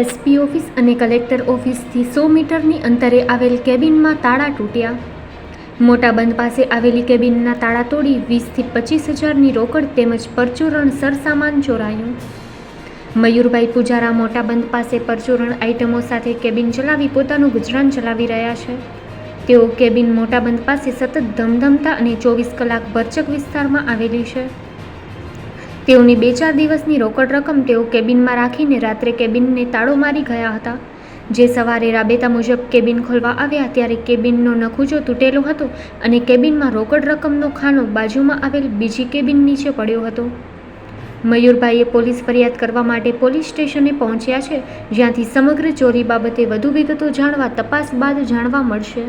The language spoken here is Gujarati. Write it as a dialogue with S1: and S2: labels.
S1: એસપી ઓફિસ અને કલેક્ટર ઓફિસથી સો મીટરની અંતરે આવેલ કેબિનમાં તાળા તૂટ્યા. મોટા બંધ પાસે આવેલી કેબિનના તાળા તોડી વીસથી પચીસ હજારની રોકડ તેમજ પરચુરણ સરસામાન ચોરાયું. મયુરભાઈ પૂજારા મોટા બંધ પાસે પરચુરણ આઇટમો સાથે કેબિન ચલાવી પોતાનું ગુજરાન ચલાવી રહ્યા છે. તેઓ કેબિન મોટા બંધ પાસે સતત ધમધમતા અને ચોવીસ કલાક ભરચક વિસ્તારમાં આવેલી છે. તેઓની બે ચાર દિવસની રોકડ રકમ તેઓ કેબિનમાં રાખીને રાત્રે કેબિનને તાળો મારી ગયા હતા. જે સવારે રાબેતા મુજબ કેબિન ખોલવા આવ્યા ત્યારે કેબિનનો નખુજો તૂટેલો હતો અને કેબિનમાં રોકડ રકમનો ખાનો બાજુમાં આવેલ બીજી કેબિન નીચે પડ્યો હતો. મયુરભાઈએ પોલીસ ફરિયાદ કરવા માટે પોલીસ સ્ટેશને પહોંચ્યા છે, જ્યાંથી સમગ્ર ચોરી બાબતે વધુ વિગતો જાણવા તપાસ બાદ જાણવા મળશે.